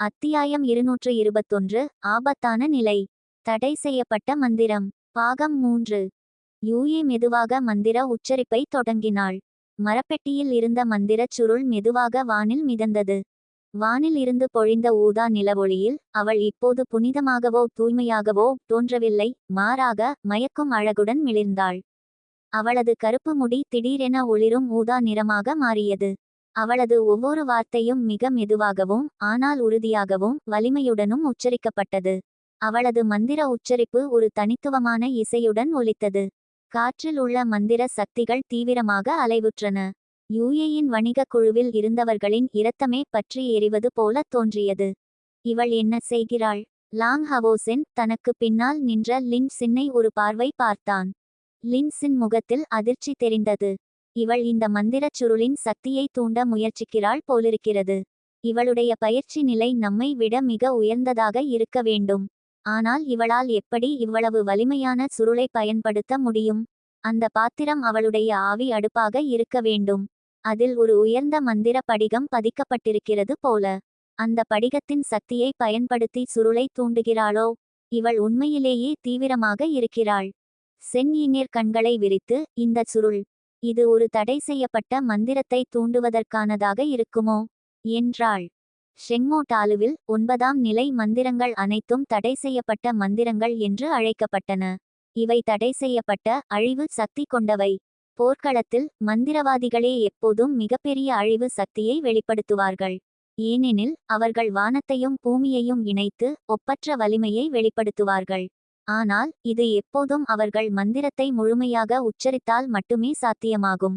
அத்தியாயம் இருநூற்று இருபத்தொன்று ஆபத்தான நிலை. தடை செய்யப்பட்ட மந்திரம். பாகம் மூன்று. யூயே மெதுவாக மந்திர உச்சரிப்பை தொடங்கினாள். மரப்பெட்டியில் இருந்த மந்திரச் சுருள் மெதுவாக வானில் மிதந்தது. வானில் இருந்து பொழிந்த ஊதா நிலவொளியில் அவள் இப்போது புனிதமாகவோ தூய்மையாகவோ தோன்றவில்லை மாறாக மயக்கும் அழகுடன் மிளிர்ந்தாள். அவளது கருப்பு முடி திடீரென ஒளிரும் ஊதா நிறமாக மாறியது. அவளது ஒவ்வொரு வார்த்தையும் மிக மெதுவாகவும் ஆனால் உறுதியாகவும் வலிமையுடனும் உச்சரிக்கப்பட்டது. அவளது மந்திர உச்சரிப்பு ஒரு தனித்துவமான இசையுடன் ஒலித்தது. காற்றில் உள்ள மந்திர சக்திகள் தீவிரமாக அலைவுற்றன. யூஏயின் வணிகக் குழுவில் இருந்தவர்களின் இரத்தமே பற்றி எறிவது போல தோன்றியது. இவள் என்ன செய்கிறாள்? லாங் ஹவோசென் தனக்கு பின்னால் நின்ற லின் சின்னை ஒரு பார்வை பார்த்தான். லின்சின் முகத்தில் அதிர்ச்சி தெரிந்தது. இவள் இந்த மந்திரச் சுருளின் சக்தியை தூண்ட முயற்சிக்கிறாள் போலிருக்கிறது. இவளுடைய பயிற்சி நிலை நம்மை விட மிக உயர்ந்ததாக இருக்க வேண்டும். ஆனால் இவளால் எப்படி இவ்வளவு வலிமையான சுருளை பயன்படுத்த முடியும்? அந்த பாத்திரம் அவளுடைய ஆவி அடுப்பாக இருக்க வேண்டும். அதில் ஒரு உயர்ந்த மந்திர படிகம் பதிக்கப்பட்டிருக்கிறது போல. அந்த படிகத்தின் சக்தியை பயன்படுத்தி சுருளை தூண்டுகிறாளோ? இவள் உண்மையிலேயே தீவிரமாக இருக்கிறாள். சென் கண்களை விரித்து இந்த சுருள் இது ஒரு தடை செய்யப்பட்ட மந்திரத்தை தூண்டுவதற்கானதாக இருக்குமோ? என்றாள். ஷெங்மோட்டாலுவில் ஒன்பதாம் நிலை மந்திரங்கள் அனைத்தும் தடை செய்யப்பட்ட மந்திரங்கள் என்று அழைக்கப்பட்டன. இவை தடை செய்யப்பட்ட அழிவு சக்தி கொண்டவை. போர்க்களத்தில் மந்திரவாதிகளே எப்போதும் மிகப்பெரிய அழிவு சக்தியை வெளிப்படுத்துவார்கள். ஏனெனில் அவர்கள் வானத்தையும் பூமியையும் இணைத்து ஒப்பற்ற வலிமையை வெளிப்படுத்துவார்கள். ஆனால் இது எப்போதும் அவர்கள் மந்திரத்தை முழுமையாக உச்சரித்தால் மட்டுமே சாத்தியமாகும்.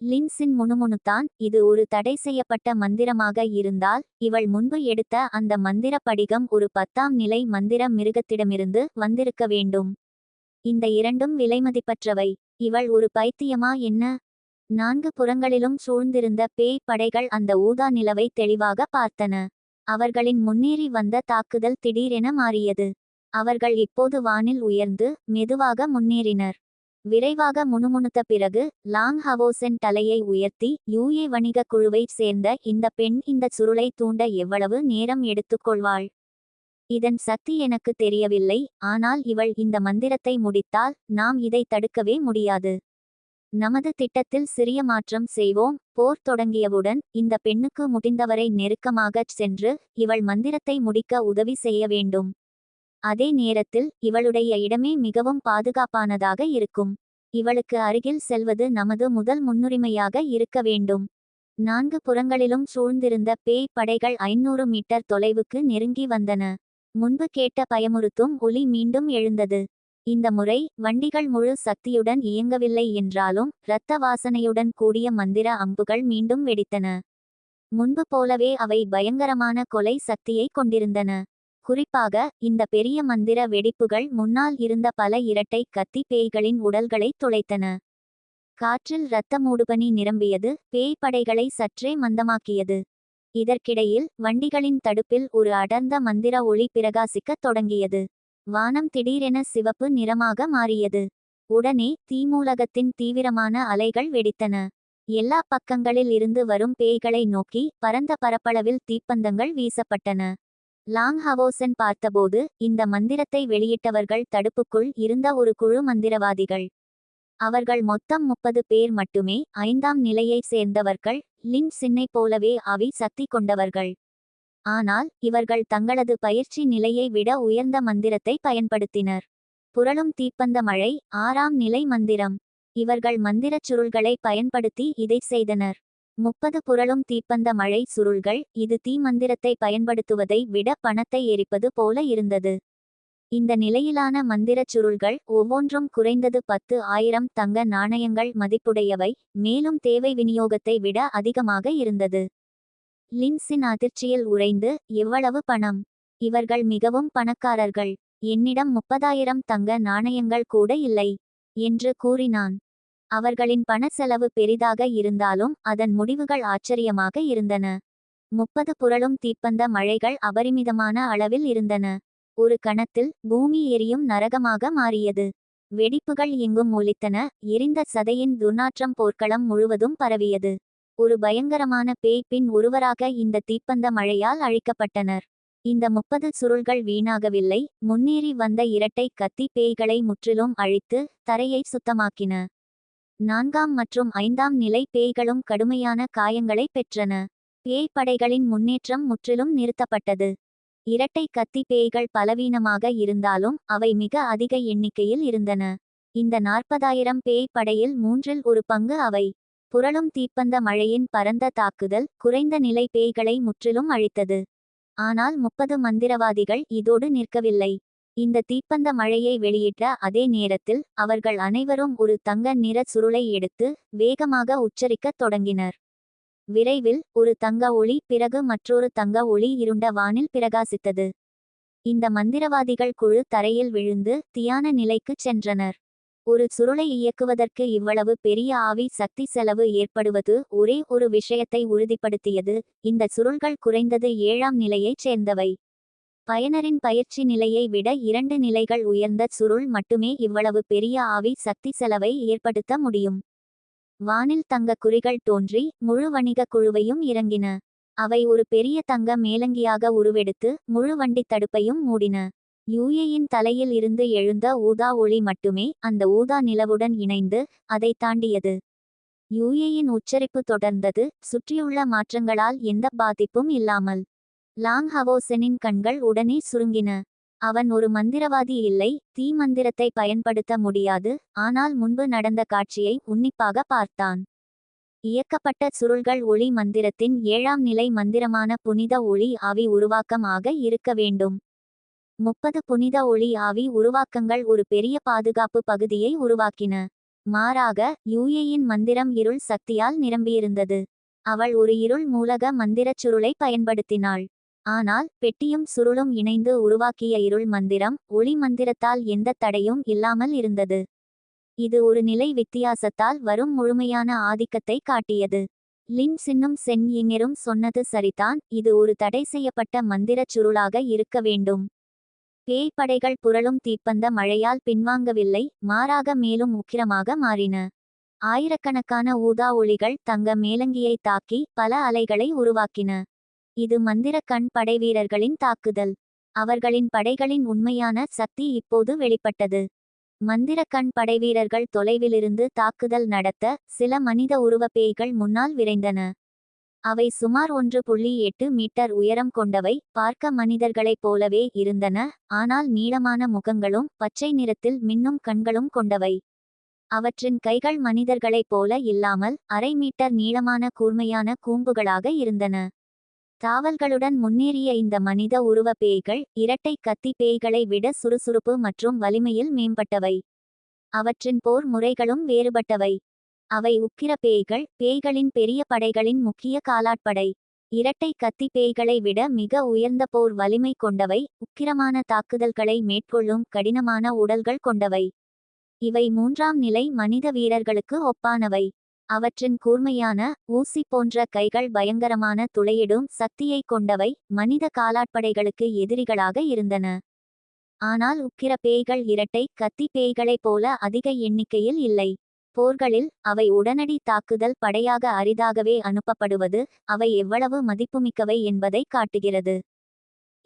லின்சின் முணுமுணுத்தான் இது ஒரு தடை செய்யப்பட்ட மந்திரமாக இருந்தால் இவள் முன்பு எடுத்த அந்த மந்திர படிகம் ஒரு பத்தாம் நிலை மந்திர மிருகத்திடமிருந்து வந்திருக்க வேண்டும். இந்த இரண்டும் விலைமதிப்பற்றவை. இவள் ஒரு பைத்தியமா என்ன? நான்கு புறங்களிலும் சூழ்ந்திருந்த பேய் படைகள் அந்த ஊதா நிலவை தெளிவாக பார்த்தன. அவர்களின் முன்னேறி வந்த தாக்குதல் திடீரென மாறியது. அவர்கள் இப்போது வானில் உயர்ந்து மெதுவாக முன்னேறினர். விரைவாக முணுமுணுத்த பிறகு லாங் ஹவோசென் தலையை உயர்த்தி யூஏ வணிகக் குழுவைச் சேர்ந்த இந்த பெண் இந்த சுருளை தூண்ட எவ்வளவு நேரம் எடுத்துக்கொள்வாள் இதன் சக்தி எனக்கு தெரியவில்லை ஆனால் இவள் இந்த மந்திரத்தை முடித்தால் நாம் இதை தடுக்கவே முடியாது. நமது திட்டத்தில் சிறிய மாற்றம் செய்வோம். போர் தொடங்கியவுடன் இந்த பெண்ணுக்கு முடிந்தவரை நெருக்கமாகச் சென்று இவள் மந்திரத்தை முடிக்க உதவி செய்ய வேண்டும். அதே நேரத்தில் இவளுடைய இடமே மிகவும் பாதுகாப்பானதாக இருக்கும். இவளுக்கு அருகில் செல்வது நமது முதல் முன்னுரிமையாக இருக்க வேண்டும். நான்கு புறங்களிலும் சூழ்ந்திருந்த பேய் படைகள் ஐநூறு மீட்டர் தொலைவுக்கு நெருங்கி வந்தன. முன்பு கேட்ட பயமுறுத்தும் ஒலி மீண்டும் எழுந்தது. இந்த முறை வண்டிகள் முழு சக்தியுடன் இயங்கவில்லை என்றாலும் இரத்த வாசனையுடன் கூடிய மந்திர அம்புகள் மீண்டும் வெடித்தன. முன்பு போலவே அவை பயங்கரமான கொலை சக்தியை கொண்டிருந்தன. குறிப்பாக இந்த பெரிய மந்திர வெடிப்புகள் முன்னால் இருந்த பல இரட்டை கத்தி பேய்களின் உடல்களை துளைத்தன. காற்றில் இரத்த மூடுபனி நிரம்பியது பேய் படைகளை சற்றே மந்தமாக்கியது. இதற்கிடையில் வண்டிகளின் தடுப்பில் ஒரு அடர்ந்த மந்திர ஒளி பிரகாசிக்கத் தொடங்கியது. வானம் திடீரென சிவப்பு நிறமாக மாறியது. உடனே தீமூலகத்தின் தீவிரமான அலைகள் வெடித்தன. எல்லா பக்கங்களில் இருந்து வரும் பேய்களை நோக்கி பரந்த பரப்பளவில் தீப்பந்தங்கள் வீசப்பட்டன. லாங் ஹவோசன் பார்த்தபோது இந்த மந்திரத்தை வெளியிட்டவர்கள் தடுப்புக்குள் இருந்த ஒரு குழு மந்திரவாதிகள். அவர்கள் மொத்தம் முப்பது பேர் மட்டுமே ஐந்தாம் நிலையைச் சேர்ந்தவர்கள் லின் சின்னை போலவே அவி சக்தி கொண்டவர்கள். ஆனால் இவர்கள் தங்களது பயிற்சி நிலையை விட உயர்ந்த மந்திரத்தை பயன்படுத்தினர். புரளும் தீப்பந்த மழை ஆறாம் நிலை மந்திரம். இவர்கள் மந்திரச் சுருள்களை பயன்படுத்தி இதை செய்தனர். முப்பது புரளும் தீப்பந்த மழை சுருள்கள் இது தீ மந்திரத்தை பயன்படுத்துவதை விட பணத்தை எரிப்பது போல இருந்தது. இந்த நிலையிலான மந்திரச் சுருள்கள் ஒவ்வொன்றும் குறைந்தது பத்து ஆயிரம் தங்க நாணயங்கள் மதிப்புடையவை மேலும் தேவை விநியோகத்தை விட அதிகமாக இருந்தது. லின்ஸின் அதிர்ச்சியில் உறைந்து எவ்வளவு பணம்? இவர்கள் மிகவும் பணக்காரர்கள். என்னிடம் முப்பதாயிரம் தங்க நாணயங்கள் கூட இல்லை என்று கூறினான். அவர்களின் பண செலவு பெரிதாக இருந்தாலும் அதன் முடிவுகள் ஆச்சரியமாக இருந்தன. முப்பது புரளும் தீப்பந்த மழைகள் அபரிமிதமான அளவில் இருந்தன. ஒரு கணத்தில் பூமி எரியும் நரகமாக மாறியது. வெடிப்புகள் எங்கும் ஒலித்தன. எரிந்த சதையின் துர்நாற்றம் போர்க்களம் முழுவதும் பரவியது. ஒரு பயங்கரமான பேய் பின் ஒருவராக இந்த தீப்பந்த மழையால் அழிக்கப்பட்டனர். இந்த முப்பது சுருள்கள் வீணாகவில்லை. முன்னேறி வந்த இரட்டை கத்தி பேய்களை முற்றிலும் அழித்து தரையை சுத்தமாக்கின. நான்காம் மற்றும் ஐந்தாம் நிலை பேய்களும் கடுமையான காயங்களை பெற்றன. பேய் படைகளின் முன்னேற்றம் முற்றிலும் நிறுத்தப்பட்டது. இரட்டை கத்தி பேய்கள் பலவீனமாக இருந்தாலும் அவை மிக அதிக எண்ணிக்கையில் இருந்தன. இந்த நாற்பதாயிரம் பேய் படையில் மூன்றில் ஒரு பங்கு அவை. புரளும் தீப்பந்த மழையின் பரந்த தாக்குதல் குறைந்த நிலை பேய்களை முற்றிலும் அழித்தது. ஆனால் முப்பது மந்திரவாதிகள் இதோடு நிற்கவில்லை. இந்த தீப்பந்த மழையை வெளியிட்ட அதே நேரத்தில் அவர்கள் அனைவரும் ஒரு தங்க நிற சுருளை எடுத்து வேகமாக உச்சரிக்கத் தொடங்கினர். விரைவில் ஒரு தங்க ஒளி பிறகு மற்றொரு தங்க ஒளி இருண்ட வானில் பிரகாசித்தது. இந்த மந்திரவாதிகள் குழு தரையில் விழுந்து தியான நிலைக்குச் சென்றனர். ஒரு சுருளை இயக்குவதற்கு இவ்வளவு பெரிய ஆவி சக்தி செலவு ஏற்படுவது ஒரே ஒரு விஷயத்தை உறுதிப்படுத்தியது. இந்த சுருள்கள் குறைந்தது ஏழாம் நிலையைச் சேர்ந்தவை. பயனரின் பயிற்சி நிலையை விட இரண்டு நிலைகள் உயர்ந்த சுருள் மட்டுமே இவ்வளவு பெரிய ஆவி சக்தி செலவை ஏற்படுத்த முடியும். வானில் தங்க குறிகள் தோன்றி முழு வணிக குழுவையும் இறங்கின. அவை ஒரு பெரிய தங்க மேலங்கியாக உருவெடுத்து முழு வண்டித் தடுப்பையும் மூடின. யூஏயின் தலையில் இருந்து எழுந்த ஊதா ஒளி மட்டுமே அந்த ஊதா நிலவுடன் இணைந்து அதை தாண்டியது. யூஏயின் உச்சரிப்பு தொடர்ந்தது. சுற்றியுள்ள மாற்றங்களால் எந்த பாதிப்பும் இல்லாமல். லாங் ஹவோசெனின் கண்கள் உடனே சுருங்கின. அவன் ஒரு மந்திரவாதி இல்லை தீ மந்திரத்தை பயன்படுத்த முடியாது ஆனால் முன்பு நடந்த காட்சியை உன்னிப்பாக பார்த்தான். இயக்கப்பட்ட சுருள்கள் ஒளி மந்திரத்தின் ஏழாம் நிலை மந்திரமான புனித ஒளி ஆவி உருவாக்கம் ஆக இருக்க வேண்டும். முப்பது புனித ஒளி ஆவி உருவாக்கங்கள் ஒரு பெரிய பாதுகாப்பு பகுதியை உருவாக்கின. மாறாக யூஏயின் மந்திரம் இருள் சக்தியால் நிரம்பியிருந்தது. அவள் ஒரு இருள் மூலக மந்திரச் சுருளை பயன்படுத்தினாள். ஆனால் பெட்டியும் சுருளும் இணைந்து உருவாக்கிய இருள் மந்திரம் ஒளி மந்திரத்தால் எந்த தடையும் இல்லாமல் இருந்தது. இது ஒரு நிலை வித்தியாசத்தால் வரும் முழுமையான ஆதிக்கத்தை காட்டியது. லின் சின்னும் சென் இங்கரும் சொன்னது சரிதான். இது ஒரு தடை செய்யப்பட்ட மந்திரச் சுருளாக இருக்க வேண்டும். பேய் படைகள் புரளும் தீப்பந்த மழையால் பின்வாங்கவில்லை. மாறாக மேலும் உக்கிரமாக மாறின. ஆயிரக்கணக்கான ஊதா ஒளிகள் தங்க மேலங்கியை தாக்கி பல அலைகளை உருவாக்கின. இது மந்திர கண் படைவீரர்களின் தாக்குதல். அவர்களின் படைகளின் உண்மையான சக்தி இப்போது வெளிப்பட்டது. மந்திர கண் படைவீரர்கள் தொலைவிலிருந்து தாக்குதல் நடத்த சில மனித உருவ பேய்கள் முன்னால் விரைந்தன. அவை சுமார் ஒன்று புள்ளி எட்டு மீட்டர் உயரம் கொண்டவை பார்க்க மனிதர்களைப் போலவே இருந்தன ஆனால் நீளமான முகங்களும் பச்சை நிறத்தில் மின்னும் கண்களும் கொண்டவை. அவற்றின் கைகள் மனிதர்களைப் போல இல்லாமல் அரை மீட்டர் நீளமான கூர்மையான கூம்புகளாக இருந்தன. தாவல்களுடன் முன்னேறிய இந்த மனித உருவ பேய்கள் இரட்டை கத்தி பேய்களை விட சுறுசுறுப்பு மற்றும் வலிமையில் மேம்பட்டவை. அவற்றின் போர் முறைகளும் வேறுபட்டவை. அவை உக்கிர பேய்கள் பேய்களின் பெரிய படைகளின் முக்கிய காலாட்படை. இரட்டை கத்தி பேய்களை விட மிக உயர்ந்த போர் வலிமை கொண்டவை உக்கிரமான தாக்குதல்களை மேற்கொள்ளும் கடினமான உடல்கள் கொண்டவை. இவை மூன்றாம் நிலை மனித வீரர்களுக்கு ஒப்பானவை. அவற்றின் கூர்மையான ஊசி போன்ற கைகள் பயங்கரமான துளையிடும் சக்தியை கொண்டவை மனித காலாட்படைகளுக்கு எதிரிகளாக இருந்தன. ஆனால் உக்கிர பேய்கள் இரட்டை கத்தி பேய்களைப் போல அதிக எண்ணிக்கையில் இல்லை. போர்களில் அவை உடனடி தாக்குதல் படையாக அரிதாகவே அனுப்பப்படுவது அவை எவ்வளவு மதிப்புமிக்கவை என்பதை காட்டுகிறது.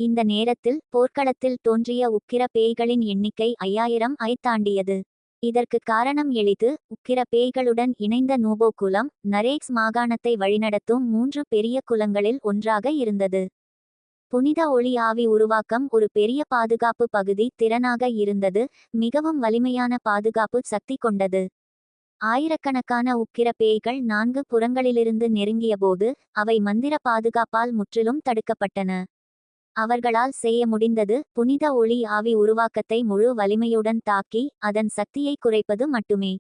இந்த நேரத்தில் போர்க்களத்தில் தோன்றிய உக்கிர பேய்களின் எண்ணிக்கை ஐயாயிரம் ஐ தாண்டியது. இதற்கு காரணம் எளிது உக்கிர பேய்களுடன் இணைந்த நூபோ குலம் நரேக்ஸ் மாகாணத்தை வழிநடத்தும் மூன்று பெரிய குலங்களில் ஒன்றாக இருந்தது. புனித ஒளி ஆவி உருவாக்கம் ஒரு பெரிய பாதுகாப்பு பகுதி திறனாக இருந்தது மிகவும் வலிமையான பாதுகாப்பு சக்தி கொண்டது. ஆயிரக்கணக்கான உக்கிர பேய்கள் நான்கு புறங்களிலிருந்து நெருங்கியபோது அவை மந்திர பாதுகாப்பால் முற்றிலும் தடுக்கப்பட்டன. அவர்களால் செய்ய முடிந்தது புனித ஒளி ஆவி உருவாக்கத்தை முழு வலிமையுடன் தாக்கி அதன் சக்தியை குறைப்பது மட்டுமே.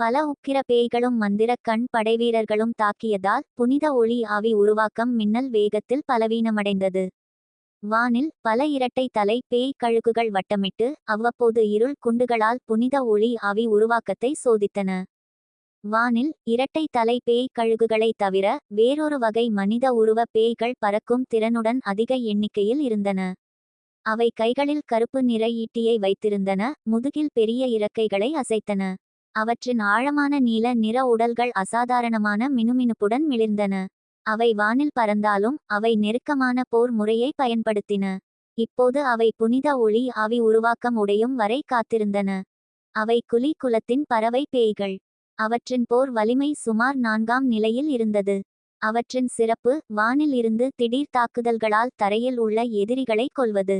பல உக்கிர பேய்களும் மந்திர கண் படைவீரர்களும் தாக்கியதால் புனித ஒளி ஆவி உருவாக்கம் மின்னல் வேகத்தில் பலவீனமடைந்தது. வானில் பல இரட்டை தலை பேய் கழுகுகள் வட்டமிட்டு அவ்வப்போது இருள் குண்டுகளால் புனித ஒளி ஆவி உருவாக்கத்தை சோதித்தன. வானில் இரட்டை தலை பேய் கழுகுகளை தவிர வேறொரு வகை மனித உருவ பேய்கள் பறக்கும் திறனுடன் அதிக எண்ணிக்கையில் இருந்தன. அவை கைகளில் கருப்பு நிற ஈட்டியை வைத்திருந்தன முதுகில் பெரிய இறக்கைகளை அசைத்தன. அவற்றின் ஆழமான நீல நிற உடல்கள் அசாதாரணமான மினுமினுப்புடன் மிளிர்ந்தன. அவை வானில் பறந்தாலும் அவை நெருக்கமான போர் முறையை பயன்படுத்தின. இப்போது அவை புனித ஒளி ஆவி உருவாக்கம் உடையும் வரை காத்திருந்தன. அவை குலி குலத்தின் பறவை பேய்கள். அவற்றின் போர் வலிமை சுமார் நான்காம் நிலையில் இருந்தது. அவற்றின் சிறப்பு வானில் இருந்து திடீர் தாக்குதல்களால் தரையில் உள்ள எதிரிகளை கொல்வது.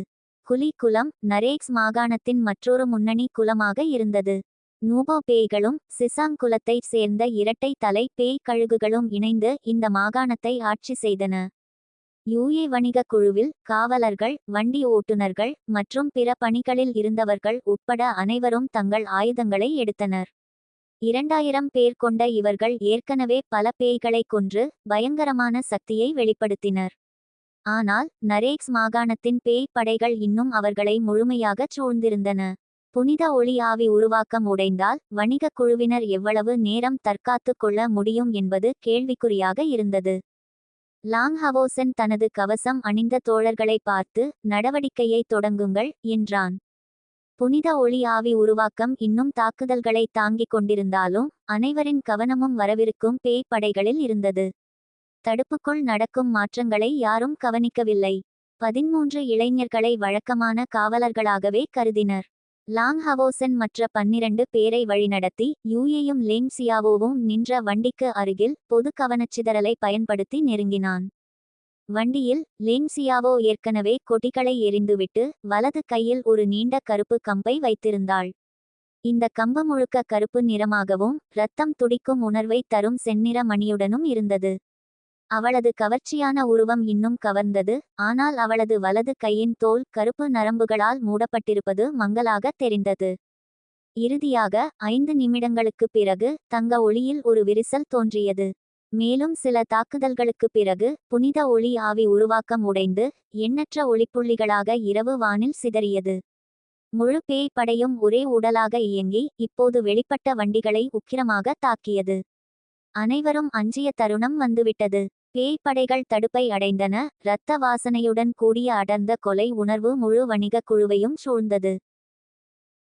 குலி குலம் நரேக்ஸ் மாகாணத்தின் மற்றொரு முன்னணி குலமாக இருந்தது. நூபோ பேய்களும் சிசாங் குலத்தைச் சேர்ந்த இரட்டை தலை பேய் கழுகுகளும் இணைந்து இந்த மாகாணத்தை ஆட்சி செய்தன. யூஏ வணிக குழுவில் காவலர்கள் வண்டி ஓட்டுநர்கள் மற்றும் பிற பணிகளில் இருந்தவர்கள் உட்பட அனைவரும் தங்கள் ஆயுதங்களை எடுத்தனர். இரண்டாயிரம் பேர் கொண்ட இவர்கள் ஏற்கனவே பல பேய்களை கொன்று பயங்கரமான சக்தியை வெளிப்படுத்தினர். ஆனால் நரேக்ஸ் மாகாணத்தின் பேய் படைகள் இன்னும் அவர்களை முழுமையாகச் சூழ்ந்திருந்தன. புனித ஒளி ஆவி உருவாக்கம் உடைந்தால் வணிகக் குழுவினர் எவ்வளவு நேரம் தற்காத்துக் கொள்ள முடியும் என்பது கேள்விக்குறியாக இருந்தது. லாங் ஹவோசன் தனது கவசம் அணிந்த தோழர்களை பார்த்து நடவடிக்கையை தொடங்குங்கள் என்றான். புனித ஒளி ஆவி உருவாக்கம் இன்னும் தாக்குதல்களை தாங்கிக் கொண்டிருந்தாலும் அனைவரின் கவனமும் வரவிருக்கும் பேய் படைகளில் இருந்தது. தடுப்புக்குள் நடக்கும் மாற்றங்களை யாரும் கவனிக்கவில்லை. பதிமூன்று இளைஞர்களை வழக்கமான காவலர்களாகவே கருதினர். லாங் ஹவோசன் மற்ற பன்னிரண்டு பேரை வழிநடத்தி யூஏயும் லேங் சியாவோவும் நின்ற வண்டிக்கு அருகில் பொது கவனச்சிதறலை பயன்படுத்தி நெருங்கினான். வண்டியில் லேங்சியாவோ ஏற்கனவே கொடிகளை எரிந்துவிட்டு வலது கையில் ஒரு நீண்ட கருப்பு கம்பை வைத்திருந்தாள். இந்த கம்பு முழுக்க கருப்பு நிறமாகவும் இரத்தம் துடிக்கும் உணர்வை தரும் செந்நிற மணியுடனும் இருந்தது. அவளது கவர்ச்சியான உருவம் இன்னும் கவர்ந்தது ஆனால் அவளது வலது கையின் தோல் கருப்பு நரம்புகளால் மூடப்பட்டிருப்பது மங்கலாக தெரிந்தது. இறுதியாக ஐந்து நிமிடங்களுக்குப் பிறகு தங்க ஒளியில் ஒரு விரிசல் தோன்றியது. மேலும் சில தாக்குதல்களுக்குப் பிறகு புனித ஒளி ஆவி உருவாக்கம் உடைந்து எண்ணற்ற ஒளிப்புள்ளிகளாக இரவு வானில் சிதறியது. முழு பேய் படையும் ஒரே உடலாக இயங்கி இப்போது வெளிப்பட்ட வண்டிகளை உக்கிரமாக தாக்கியது. அனைவரும் அஞ்சிய தருணம் வந்துவிட்டது. பேய் படைகள் தடுப்பை அடைந்தன. இரத்த வாசனையுடன் கூடிய அடர்ந்த கொலை உணர்வு முழு வணிகக் குழுவையும் சூழ்ந்தது.